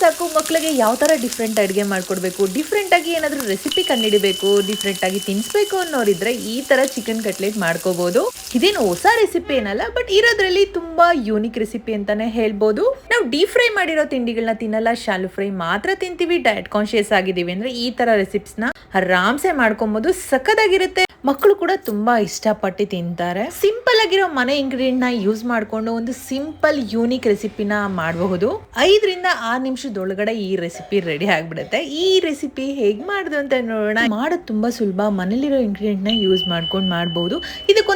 ಸಾಕು ಮಕ್ಕಳಿಗೆ ಯಾವ ಥರ ಡಿಫ್ರೆಂಟ್ ಅಡುಗೆ ಮಾಡಿಕೊಡ್ಬೇಕು? ಡಿಫ್ರೆಂಟಾಗಿ ಏನಾದರೂ ರೆಸಿಪಿ ಕಂಡಿಡಬೇಕು ಡಿಫ್ರೆಂಟಾಗಿ ತಿನ್ನಿಸ್ಬೇಕು ಅನ್ನೋರಿದ್ರೆ ಈ ಥರ ಚಿಕನ್ ಕಟ್ಲೆಟ್ ಮಾಡ್ಕೋಬೋದು. ಇದೇನು ಹೊಸ ರೆಸಿಪಿ ಏನಲ್ಲ ಬಟ್ ಇರೋದ್ರಲ್ಲಿ ತುಂಬಾ ಯೂನಿಕ್ ರೆಸಿಪಿ ಅಂತಾನೆ ಹೇಳ್ಬೋದು. ನಾವು ಡೀಪ್ ಫ್ರೈ ಮಾಡಿರೋ ತಿಂಡಿಗಳನ್ನ ತಿನ್ನಲ್ಲ ಶಾಲು ಫ್ರೈ ಮಾತ್ರ ತಿಂತೀವಿ ಡಯಟ್ ಕಾನ್ಶಿಯಸ್ ಆಗಿದ್ದೀವಿ ಅಂದ್ರೆ ಈ ತರ ರೆಸಿಪ್ಸ್ನ ಆರಾಮ್ಸೆ ಮಾಡ್ಕೊಬೋದು ಸಖದಾಗಿರುತ್ತೆ ಮಕ್ಕಳು ಕೂಡ ತುಂಬಾ ಇಷ್ಟಪಟ್ಟು ತಿಂತಾರೆ. ಸಿಂಪಲ್ ಆಗಿರೋ ಮನೆ ಇಂಗ್ರೀಡಿಯಂಟ್ನ ಯೂಸ್ ಮಾಡ್ಕೊಂಡು ಒಂದು ಸಿಂಪಲ್ ಯೂನಿಕ್ ರೆಸಿಪಿನ ಮಾಡಬಹುದು. ಐದರಿಂದ ಆರು ನಿಮಿಷದೊಳಗಡೆ ಈ ರೆಸಿಪಿ ರೆಡಿ ಆಗ್ಬಿಡುತ್ತೆ. ಈ ರೆಸಿಪಿ ಹೇಗೆ ಮಾಡುದು ಅಂತ ನೋಡೋಣ. ಮಾಡೋದು ತುಂಬಾ ಸುಲಭ. ಮನೇಲಿರೋ ನ ಯೂಸ್ ಮಾಡ್ಕೊಂಡು ಮಾಡ್ಬೋದು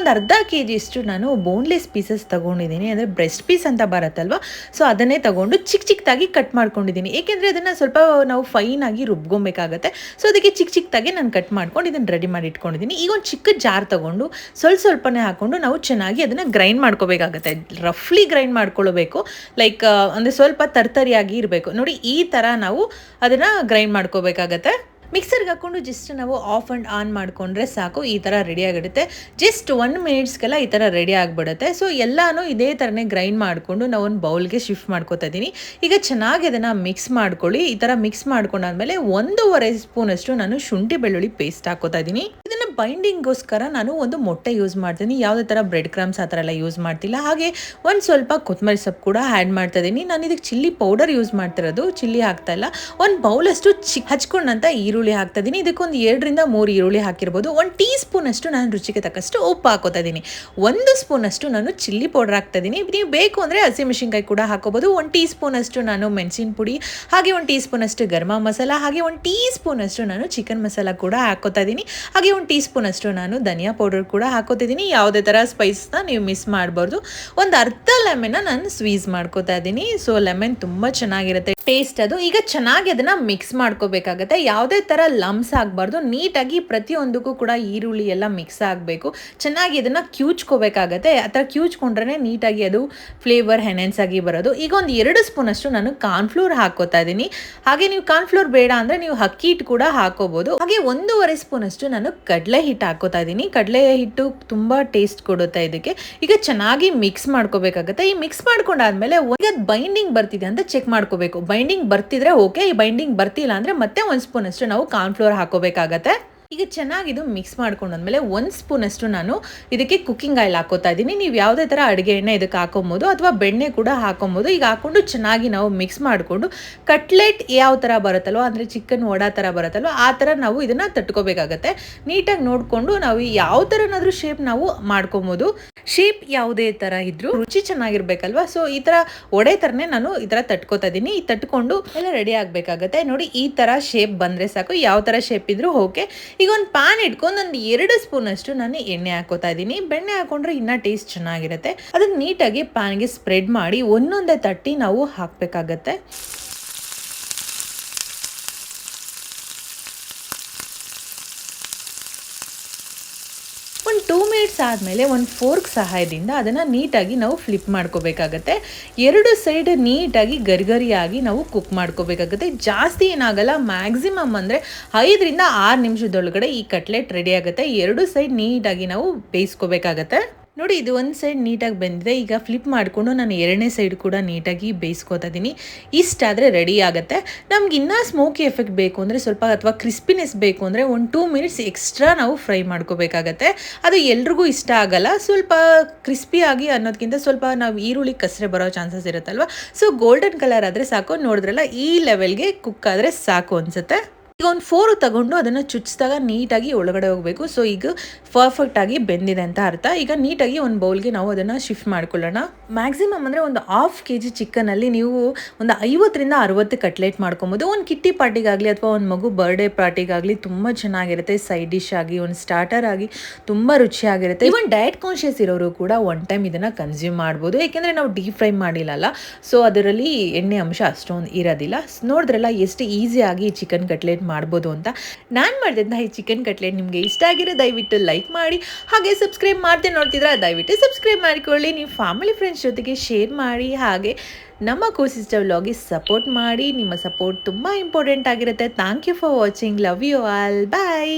ಇದಕ್ಕೊಂದು ಅರ್ಧ ಕೆ ಜಿ ಅಷ್ಟು ನಾನು ಬೋನ್ಲೆಸ್ ಪೀಸಸ್ ತಗೊಂಡಿದ್ದೀನಿ. ಅಂದರೆ ಬ್ರೆಸ್ಟ್ ಪೀಸ್ ಅಂತ ಬರುತ್ತಲ್ವಾ? ಸೊ ಅದನ್ನೇ ತಗೊಂಡು ಚಿಕ್ಕ ಚಿಕ್ಕದಾಗಿ ಕಟ್ ಮಾಡ್ಕೊಂಡಿದ್ದೀನಿ. ಏಕೆಂದರೆ ಅದನ್ನು ಸ್ವಲ್ಪ ನಾವು ಫೈನ್ ಆಗಿ ರುಬ್ಕೊಬೇಕಾಗತ್ತೆ ಸೊ ಅದಕ್ಕೆ ಚಿಕ್ಕ ಚಿಕ್ಕದಾಗಿ ನಾನು ಕಟ್ ಮಾಡ್ಕೊಂಡು ಇದನ್ನು ರೆಡಿ ಮಾಡಿ ಇಟ್ಕೊಂಡಿದ್ದೀನಿ. ಈಗ ಒಂದು ಚಿಕ್ಕ ಜಾರ್ ತಗೊಂಡು ಸ್ವಲ್ಪ ಸ್ವಲ್ಪನೇ ಹಾಕೊಂಡು ನಾವು ಚೆನ್ನಾಗಿ ಅದನ್ನು ಗ್ರೈಂಡ್ ಮಾಡ್ಕೋಬೇಕಾಗತ್ತೆ. ರಫ್ಲಿ ಗ್ರೈಂಡ್ ಮಾಡ್ಕೊಳ್ಬೇಕು. ಲೈಕ್ ಅಂದರೆ ಸ್ವಲ್ಪ ತರ್ತರಿಯಾಗಿ ಇರಬೇಕು. ನೋಡಿ, ಈ ಥರ ನಾವು ಅದನ್ನು ಗ್ರೈಂಡ್ ಮಾಡ್ಕೋಬೇಕಾಗತ್ತೆ. ಮಿಕ್ಸರ್ಗೆ ಹಾಕ್ಕೊಂಡು ಜಸ್ಟ್ ನಾವು ಆಫ್ ಆ್ಯಂಡ್ ಆನ್ ಮಾಡಿಕೊಂಡ್ರೆ ಸಾಕು, ಈ ಥರ ರೆಡಿ ಆಗಿಬಿಡುತ್ತೆ ಜಸ್ಟ್ ಒನ್ ಮಿನಿಟ್ಸ್ಗೆಲ್ಲ ಈ ಥರ ರೆಡಿ ಆಗಿಬಿಡುತ್ತೆ. ಸೊ ಎಲ್ಲಾನು ಇದೇ ಥರನೇ ಗ್ರೈಂಡ್ ಮಾಡಿಕೊಂಡು ನಾವು ಒಂದು ಬೌಲ್ಗೆ ಶಿಫ್ಟ್ ಮಾಡ್ಕೋತಾ ಇದ್ದೀನಿ ಈಗ ಚೆನ್ನಾಗಿ ಅದನ್ನು ಮಿಕ್ಸ್ ಮಾಡ್ಕೊಳ್ಳಿ. ಈ ಥರ ಮಿಕ್ಸ್ ಮಾಡ್ಕೊಂಡಾದ್ಮೇಲೆ ಒಂದೂವರೆ ಸ್ಪೂನಷ್ಟು ನಾನು ಶುಂಠಿ ಬೆಳ್ಳುಳ್ಳಿ ಪೇಸ್ಟ್ ಹಾಕೋತಾ ಇದ್ದೀನಿ ಬೈಂಡಿಂಗ್ಗೋಸ್ಕರ ನಾನು ಒಂದು ಮೊಟ್ಟೆ ಯೂಸ್ ಮಾಡ್ತೀನಿ. ಯಾವುದೇ ಥರ ಬ್ರೆಡ್ ಕ್ರಮ್ಸ್ ಆ ಥರ ಎಲ್ಲ ಯೂಸ್ ಮಾಡ್ತಿಲ್ಲ. ಹಾಗೆ ಒಂದು ಸ್ವಲ್ಪ ಕೊತ್ತಂಬರಿ ಸೊಪ್ಪು ಕೂಡ ಆ್ಯಡ್ ಮಾಡ್ತಾ ಇದ್ದೀನಿ. ನಾನು ಇದಕ್ಕೆ ಚಿಲ್ಲಿ ಪೌಡರ್ ಯೂಸ್ ಮಾಡ್ತಿರೋದು. ಚಿಲ್ಲಿ ಹಾಕ್ತಾ ಇಲ್ಲ. ಒಂದು ಬೌಲಷ್ಟು ಚಿ ಹಚ್ಕೊಂಡಂತ ಈರುಳ್ಳಿ ಹಾಕ್ತಾ ಇದ್ದೀನಿ. ಇದಕ್ಕೊಂದು ಎರಡರಿಂದ ಮೂರು ಈರುಳ್ಳಿ ಹಾಕಿರ್ಬೋದು. ಒಂದು ಟೀ ಸ್ಪೂನಷ್ಟು ನಾನು ರುಚಿಗೆ ತಕ್ಕಷ್ಟು ಉಪ್ಪು ಹಾಕೋತಾ ಇದ್ದೀನಿ. ಒಂದು ಸ್ಪೂನಷ್ಟು ನಾನು ಚಿಲ್ಲಿ ಪೌಡರ್ ಹಾಕ್ತಾ ಇದ್ದೀನಿ. ನೀವು ಬೇಕು ಅಂದರೆ ಹಸಿಮೆಣಸಿನ್ಕಾಯಿ ಕೂಡ ಹಾಕೋಬೋದು. ಒಂದು ಟೀ ಸ್ಪೂನಷ್ಟು ನಾನು ಮೆಣಸಿನ ಪುಡಿ, ಹಾಗೆ ಒಂದು ಟೀ ಸ್ಪೂನಷ್ಟು ಗರಮ ಮಸಾಲ, ಹಾಗೆ ಒಂದು ಟೀ ಸ್ಪೂನಷ್ಟು ನಾನು ಚಿಕನ್ ಮಸಾಲ ಕೂಡ ಹಾಕೋತಾ ಇದ್ದೀನಿ. ಹಾಗೆ ಒಂದು ಟೀ ಸ್ಪೂನ್ ಅಷ್ಟು ನಾನು ಧನಿಯಾ ಪೌಡರ್ ಕೂಡ ಹಾಕೋತಿದ್ದೀನಿ. ಯಾವುದೇ ಥರ ಸ್ಪೈಸ್ನ ನೀವು ಮಿಸ್ ಮಾಡಬಾರ್ದು. ಒಂದು ಅರ್ಧ ಲೆಮನ್ನ ನಾನು ಸ್ವೀಸ್ ಮಾಡ್ಕೋತಾ ಇದ್ದೀನಿ. ಸೊ, ಲೆಮೆನ್ ತುಂಬ ಚೆನ್ನಾಗಿರುತ್ತೆ. ಟೇಸ್ಟ್ ಅದು. ಈಗ ಚೆನ್ನಾಗಿ ಅದನ್ನ ಮಿಕ್ಸ್ ಮಾಡ್ಕೋಬೇಕಾಗತ್ತೆ. ಯಾವುದೇ ಥರ ಲಮ್ಸ್ ಆಗಬಾರ್ದು. ನೀಟಾಗಿ ಪ್ರತಿಯೊಂದಕ್ಕೂ ಕೂಡ ಈರುಳ್ಳಿ ಎಲ್ಲ ಮಿಕ್ಸ್ ಆಗಬೇಕು. ಚೆನ್ನಾಗಿ ಇದನ್ನು ಕ್ಯೂಚ್ಕೋಬೇಕಾಗತ್ತೆ. ಆ ಥರ ಕ್ಯೂಚ್ಕೊಂಡ್ರೆ ನೀಟಾಗಿ ಅದು ಫ್ಲೇವರ್ ಹೆನೆನ್ಸ್ ಆಗಿ ಬರೋದು. ಈಗ ಒಂದು ಎರಡು ಸ್ಪೂನ್ ಅಷ್ಟು ನಾನು ಕಾರ್ನ್ಫ್ಲೋರ್ ಹಾಕೋತಾ ಇದ್ದೀನಿ. ಹಾಗೆ ನೀವು ಕಾರ್ನ್ಫ್ಲೋರ್ ಬೇಡ ಅಂದ್ರೆ ನೀವು ಅಕ್ಕಿ ಹಿಟ್ಟು ಕೂಡ ಹಾಕೋಬಹುದು ಹಾಗೆ ಒಂದೂವರೆ ಸ್ಪೂನ್ ಅಷ್ಟು ನಾನು ಕಡಲೆ ಹಿಟ್ಟು ಹಾಕೋತಾ ಇದ್ದೀನಿ ಕಡಲೆ ಹಿಟ್ಟು ತುಂಬ ಟೇಸ್ಟ್ ಕೊಡುತ್ತೆ ಇದಕ್ಕೆ. ಈಗ ಚೆನ್ನಾಗಿ ಮಿಕ್ಸ್ ಮಾಡ್ಕೋಬೇಕಾಗತ್ತೆ. ಈ ಮಿಕ್ಸ್ ಮಾಡ್ಕೊಂಡಾದ್ಮೇಲೆ ಈಗ ಬೈಂಡಿಂಗ್ ಬರ್ತಿದೆ ಅಂತ ಚೆಕ್ ಮಾಡ್ಕೋಬೇಕು. ಬೈಂಡಿಂಗ್ ಬರ್ತಿದ್ರೆ ಓಕೆ ಈ ಬೈಂಡಿಂಗ್ ಬರ್ತಿಲ್ಲ ಅಂದ್ರೆ ಮತ್ತೆ ಒಂದು ಸ್ಪೂನ್ ಅಷ್ಟು ನಾವು ಕಾರ್ನ್ಫ್ಲೋರ್ ಹಾಕೋಬೇಕಾಗತ್ತೆ. ಈಗ ಚೆನ್ನಾಗಿದು ಮಿಕ್ಸ್ ಮಾಡ್ಕೊಂಡಾದ್ಮೇಲೆ ಒಂದು ಸ್ಪೂನ್ ಅಷ್ಟು ನಾನು ಇದಕ್ಕೆ ಕುಕ್ಕಿಂಗ್ ಆಯಿಲ್ ಹಾಕೋತಾ ಇದ್ದೀನಿ. ನೀವು ಯಾವುದೇ ಥರ ಅಡುಗೆ ಎಣ್ಣೆ ಇದಕ್ಕೆ ಹಾಕೊಬೋದು ಅಥವಾ ಬೆಣ್ಣೆ ಕೂಡ ಹಾಕೊಬೋದು. ಈಗ ಹಾಕೊಂಡು ಚೆನ್ನಾಗಿ ನಾವು ಮಿಕ್ಸ್ ಮಾಡಿಕೊಂಡು ಕಟ್ಲೆಟ್ ಯಾವ ಥರ ಬರುತ್ತಲ್ವ, ಅಂದರೆ ಚಿಕನ್ ವಡಾ ಥರ ಬರುತ್ತಲ್ವ, ಆ ಥರ ನಾವು ಇದನ್ನು ತಟ್ಕೋಬೇಕಾಗತ್ತೆ. ನೀಟಾಗಿ ನೋಡಿಕೊಂಡು ನಾವು ಯಾವ ಥರನಾದರೂ ಶೇಪ್ ನಾವು ಮಾಡ್ಕೊಬೋದು. ಶೇಪ್ ಯಾವುದೇ ಥರ ಇದ್ರೂ ರುಚಿ ಚೆನ್ನಾಗಿರ್ಬೇಕಲ್ವಾ? ಸೊ ಈ ಥರ ಒಡೆ ಥರನೇ ನಾನು ಈ ಥರ ತಟ್ಕೋತಾ ಇದ್ದೀನಿ. ಈ ತಟ್ಕೊಂಡು ಎಲ್ಲ ರೆಡಿ ಆಗಬೇಕಾಗತ್ತೆ. ನೋಡಿ, ಈ ಥರ ಶೇಪ್ ಬಂದರೆ ಸಾಕು. ಯಾವ ಥರ ಶೇಪ್ ಇದ್ರೂ ಓಕೆ ಈಗ ಒಂದು ಪ್ಯಾನ್ ಇಟ್ಕೊಂಡು ಒಂದು ಎರಡು ಸ್ಪೂನ್ ಅಷ್ಟು ನಾನು ಎಣ್ಣೆ ಹಾಕೋತಾ ಇದ್ದೀನಿ. ಬೆಣ್ಣೆ ಹಾಕೊಂಡ್ರೆ ಇನ್ನೂ ಟೇಸ್ಟ್ ಚೆನ್ನಾಗಿರುತ್ತೆ. ಅದನ್ನ ನೀಟಾಗಿ ಪ್ಯಾನ್ಗೆ ಸ್ಪ್ರೆಡ್ ಮಾಡಿ ಒಂದೊಂದೇ ತಟ್ಟಿ ನಾವು ಹಾಕಬೇಕಾಗತ್ತೆ ಒಂದು ಟೂ ಮಿನಿಟ್ಸ್ ಆದಮೇಲೆ ಒಂದು ಫೋರ್ಕ್ ಸಹಾಯದಿಂದ ಅದನ್ನು ನೀಟಾಗಿ ನಾವು ಫ್ಲಿಪ್ ಮಾಡ್ಕೋಬೇಕಾಗತ್ತೆ. ಎರಡು ಸೈಡ್ ನೀಟಾಗಿ ಗರಿಗರಿಯಾಗಿ ನಾವು ಕುಕ್ ಮಾಡ್ಕೋಬೇಕಾಗತ್ತೆ. ಜಾಸ್ತಿ ಏನಾಗಲ್ಲ, ಮ್ಯಾಕ್ಸಿಮಮ್ ಅಂದರೆ ಐದರಿಂದ ಆರು ನಿಮಿಷದೊಳಗಡೆ ಈ ಕಟ್ಲೆಟ್ ರೆಡಿ ಆಗುತ್ತೆ. ಎರಡು ಸೈಡ್ ನೀಟಾಗಿ ನಾವು ಬೇಯಿಸ್ಕೋಬೇಕಾಗತ್ತೆ. ನೋಡಿ, ಇದು ಒಂದು ಸೈಡ್ ನೀಟಾಗಿ ಬಂದಿದೆ. ಈಗ ಫ್ಲಿಪ್ ಮಾಡಿಕೊಂಡು ನಾನು ಎರಡನೇ ಸೈಡ್ ಕೂಡ ನೀಟಾಗಿ ಬೇಯಿಸ್ಕೊತಾ ಇದ್ದೀನಿ ಇಷ್ಟಾದರೆ ರೆಡಿ ಆಗುತ್ತೆ. ನಮ್ಗೆ ಇನ್ನೂ ಸ್ಮೋಕಿ ಎಫೆಕ್ಟ್ ಬೇಕು ಅಂದರೆ ಸ್ವಲ್ಪ ಅಥವಾ ಕ್ರಿಸ್ಪಿನೆಸ್ ಬೇಕು ಅಂದರೆ ಒಂದು ಟೂ ಮಿನಿಟ್ಸ್ ಎಕ್ಸ್ಟ್ರಾ ನಾವು ಫ್ರೈ ಮಾಡ್ಕೋಬೇಕಾಗತ್ತೆ. ಅದು ಎಲ್ರಿಗೂ ಇಷ್ಟ ಆಗಲ್ಲ. ಸ್ವಲ್ಪ ಕ್ರಿಸ್ಪಿಯಾಗಿ ಅನ್ನೋದಕ್ಕಿಂತ ಸ್ವಲ್ಪ ನಾವು ಈರುಳ್ಳಿ ಕಸರೆ ಬರೋ ಚಾನ್ಸಸ್ ಇರುತ್ತಲ್ವ? ಸೊ ಗೋಲ್ಡನ್ ಕಲರ್ ಆದರೆ ಸಾಕು. ನೋಡಿದ್ರಲ್ಲ, ಈ ಲೆವೆಲ್ಗೆ ಕುಕ್ ಆದರೆ ಸಾಕು ಅನಿಸುತ್ತೆ. ಈಗ ಒಂದು ಫೋರು ತಗೊಂಡು ಅದನ್ನು ಚುಚ್ಚಿದಾಗ ನೀಟಾಗಿ ಒಳಗಡೆ ಹೋಗಬೇಕು. ಸೊ ಈಗ ಪರ್ಫೆಕ್ಟಾಗಿ ಬೆಂದಿದೆ ಅಂತ ಅರ್ಥ. ಈಗ ನೀಟಾಗಿ ಒಂದು ಬೌಲ್ಗೆ ನಾವು ಅದನ್ನು ಶಿಫ್ಟ್ ಮಾಡ್ಕೊಳ್ಳೋಣ. ಮ್ಯಾಕ್ಸಿಮಮ್ ಅಂದರೆ ಒಂದು ಹಾಫ್ ಕೆ ಜಿ ಚಿಕನಲ್ಲಿ ನೀವು ಒಂದು ಐವತ್ತರಿಂದ ಅರವತ್ತು ಕಟ್ಲೆಟ್ ಮಾಡ್ಕೊಬೋದು. ಒಂದು ಕಿಟ್ಟಿ ಪಾರ್ಟಿಗಾಗಲಿ ಅಥವಾ ಒಂದು ಮಗು ಬರ್ಡೇ ಪಾರ್ಟಿಗಾಗಲಿ ತುಂಬ ಚೆನ್ನಾಗಿರುತ್ತೆ. ಸೈಡ್ ಡಿಶ್ ಆಗಿ, ಒಂದು ಸ್ಟಾರ್ಟರ್ ಆಗಿ ತುಂಬ ರುಚಿಯಾಗಿರುತ್ತೆ. ಇವನ್ ಡಯಟ್ ಕಾನ್ಷಿಯಸ್ ಇರೋರು ಕೂಡ ಒನ್ ಟೈಮ್ ಇದನ್ನು ಕನ್ಸ್ಯೂಮ್ ಮಾಡ್ಬೋದು. ಏಕೆಂದರೆ ನಾವು ಡೀಪ್ ಫ್ರೈ ಮಾಡಿಲ್ಲಲ್ಲ. ಸೊ ಅದರಲ್ಲಿ ಎಣ್ಣೆ ಅಂಶ ಅಷ್ಟೊಂದು ಇರೋದಿಲ್ಲ. ನೋಡಿದ್ರಲ್ಲ, ಎಷ್ಟು ಈಸಿಯಾಗಿ ಚಿಕನ್ ಕಟ್ಲೆಟ್ ಮಾಡ್ಬೋದು ಅಂತ ನಾನು ಮಾಡಿದಂಥ ಈ ಚಿಕನ್ ಕಟ್ಲೆಟ್ ನಿಮಗೆ ಇಷ್ಟ ಆಗಿರೋ ದಯವಿಟ್ಟು ಲೈಕ್ ಮಾಡಿ, ಹಾಗೆ ಸಬ್ಸ್ಕ್ರೈಬ್ ಮಾಡ್ತೇನೆ ನೋಡ್ತಿದ್ರೆ ದಯವಿಟ್ಟು ಸಬ್ಸ್ಕ್ರೈಬ್ ಮಾಡಿಕೊಳ್ಳಿ, ನೀವು ಫ್ಯಾಮಿಲಿ ಫ್ರೆಂಡ್ಸ್ ಜೊತೆಗೆ ಶೇರ್ ಮಾಡಿ, ಹಾಗೆ ನಮ್ಮ ಕೋ ಸಿಸ್ಟರ್ ವ್ಲಾಗಿಗೆ ಸಪೋರ್ಟ್ ಮಾಡಿ, ನಿಮ್ಮ ಸಪೋರ್ಟ್ ತುಂಬ ಇಂಪಾರ್ಟೆಂಟ್ ಆಗಿರುತ್ತೆ. Thank you for watching love you all bye